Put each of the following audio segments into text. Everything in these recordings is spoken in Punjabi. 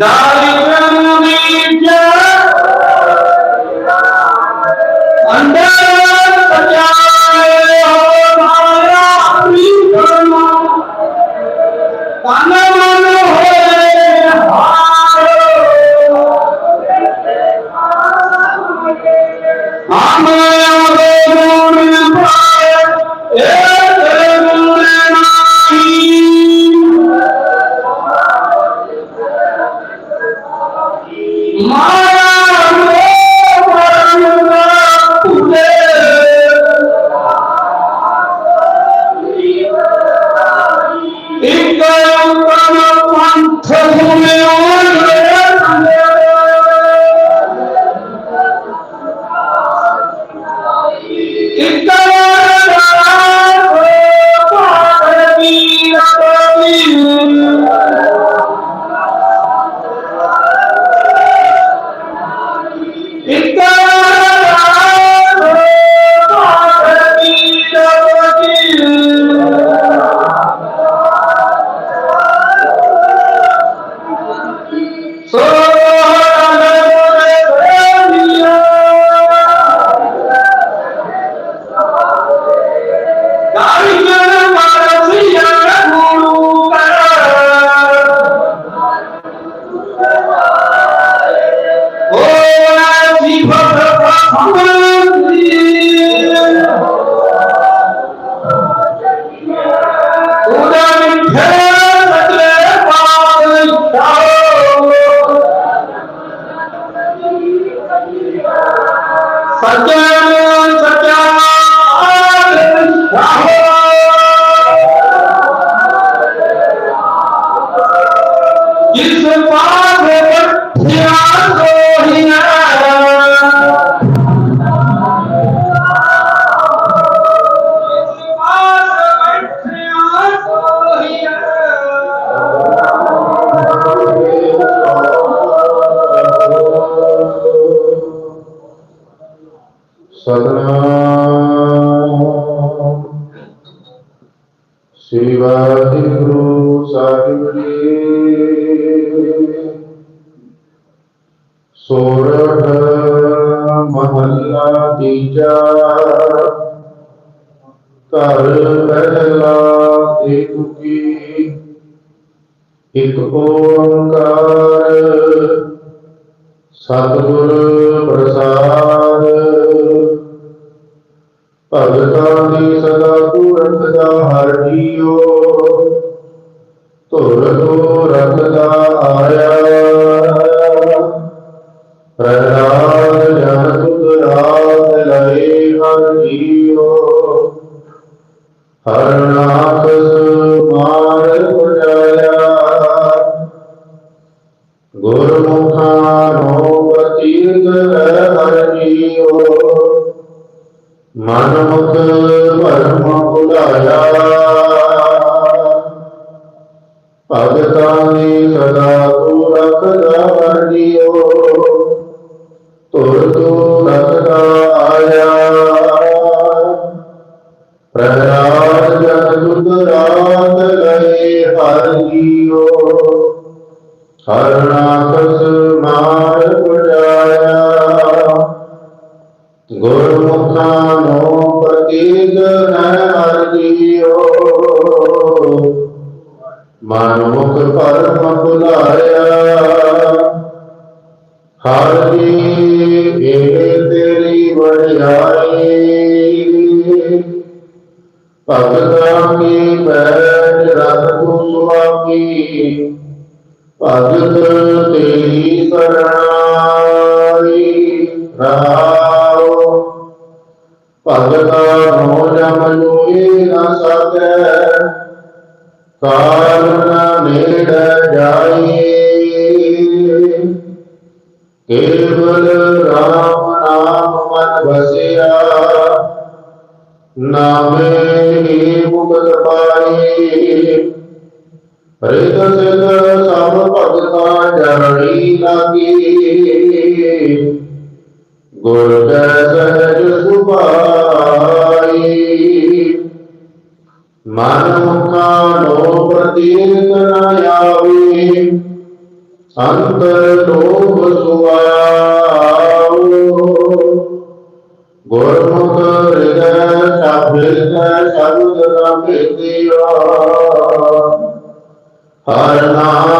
Now you can leave Então, Satnam ਸ੍ਰੀ ਵਾਹਿਗੁਰੂ ਸਾਹਿਬ ਜੀ ਸੋਰਠ ਮਹੱਲਾ ਤੀਜਾ ਘਰ ਪਹਿਲਾ ਇੱਕ ਕੀ ਇੱਕ ਓੰਕਾਰ, ਸਤਿਗੁਰ ਪ੍ਰਸਾਦ। ਭਗਤਾਂ ਦੀ ਸਦਾ ਤੂੰ ਰੱਖਦਾ ਹਰ ਜੀਓ ਧੁਰ ਤੂੰ ਰੱਖਦਾ ਆਇਆ। ਪ੍ਰਹਲਾਦ ਜਨ ਤੁਧ ਰਾਤ ਲਏ ਹਰ ਜੀਓ ਹਰ ਨਾਥ ਮਾਰ भगतानि सदा तु रक्तवर्णियो तुर्तु रक्ताया प्रहराजनुदरात हर जियो हरणाकस मार पटाया गुरुमुखानो प्रतीत न हरियो ਮਨ ਮੁਖ ਪਰਮ ਭੁਲਾਇਆ ਹਰ ਜੀ ਇਹ ਤੇਰੀ ਵਡਿਆਈ। ਭਗਤਾਂ ਕੀ ਬੈਠ ਰਖ ਤੂੰ ਸੁਆਮੀ ਭਗਤ ਤੇਰੀ ਸਰਣਾਈ ਰਾਉ ਭਗਤਾ ਨੋ ਜਮ ਜੋਈ ਨ ਸਕੈ। ਕਾਲ ਨ ਨੇੜ ਜਾਈ ਕੇਵਲ ਰਾਮ ਨਾਮ ਮਨ ਵਸਿਆ। ਨਾਮੇ ਹੀ ਮੁਕਤ ਪਾਈ ਹਰਿਤ ਸਿਧ ਸਭ ਭਗਤਾਂ ਜਰਣੀ ਲਾਗੀ। ਗੁਰ ਕੈ ਸਹਿਜ ਸੁਭਾਈ ਮਨ ਮੁਖਾ ਨੋ ਪ੍ਰਤੀਤ ਨ ਆਵੇ। ਅੰਤਰ ਲੋਭ ਸੁਆਓ। ਗੁਰਮੁਖ ਹਿਰਦੈ ਸ਼ਬਦ ਸ਼ਬਦ ਨਾ ਭੇਦਿਆ। ਹਰ ਨਾਮ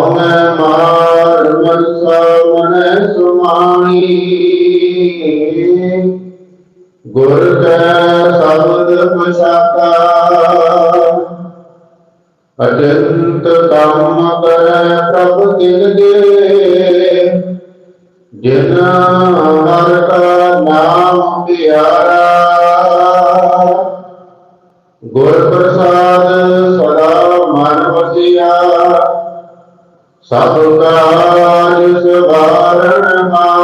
अजंत काम कर प्रभु दिल दे जिन हर का नाम प्यारा गुर प्रसाद सदा मन बसिया सब जिस सवारण मा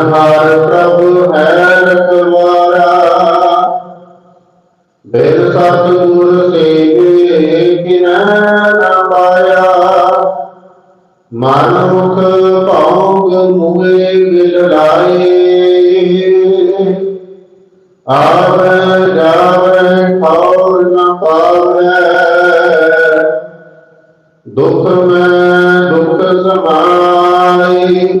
ਹਰ ਪ੍ਰਭ ਹੈ ਰਖਵਾਰਾ ਬੇਦ ਸਤਿਗੁਰ ਸੇਵੇ ਕਿਨੈ ਨ ਪਾਇਆ। ਮਨ ਮੁਖ ਭੌਂਗ ਮੂਹੇ ਗਿਲ ਲਾਏ। ਆਵੇ ਜਾਵੇ ਠੌਰ ਨ ਪਾਵੈ। ਦੁਖ ਮੈਂ ਦੁਖ ਸਮਾਈ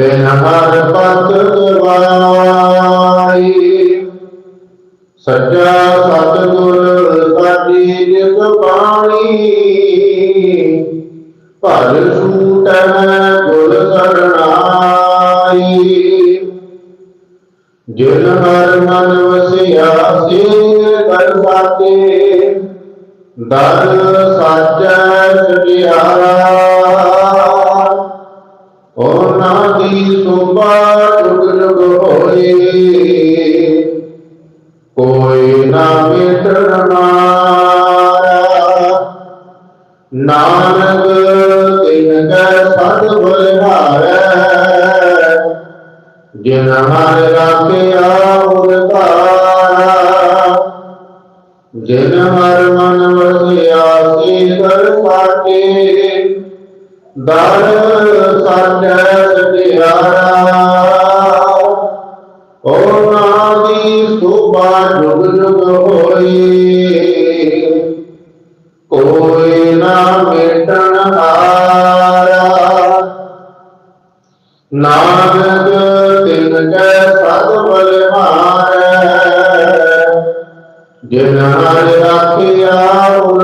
बेनहर पतवाई सच्चा सतगुर साडी जित पाणी पर छूटन गुर शरणाई जिन हर मन वसिया से कर पाते दर साचा सटियारा ਉਹਨਾਂ ਦੀ ਸੋਭਾ ਜੁਗ ਜੁਗ ਹੋਏ ਕੋਈ ਨਾ ਮਿਟਣ ਮਾਰਾ ਨਾਨਕ ਤਿਨ ਕੈ ਸਦ ਬਲਿਹਾਰੈ ਜਿਨ ਹਰ ਰਾਖਿਆ ਉਰ ਤਾਰਾ ਜਿਨ ਹਰ ਮਨ ਵਸਿਆ ਸੇ ਕਰ ਸਾਕੇ ਦਰ ਸਾਚੈ ਸਤਿਆਰਾ ਓ ਨਾਦੀ ਸੁਭਾ ਜੁਗ ਜੁਗ ਹੋਈ ਕੋਈ ਨਾ ਮਿਟਣ ਹਾਰਾ ਨਾਨਕ ਤਿਨ ਕੈ ਸਦ ਬਲਿਹਾਰੈ ਜਿਨ ਹਰ ਰਾਖਿਆ ਉਰ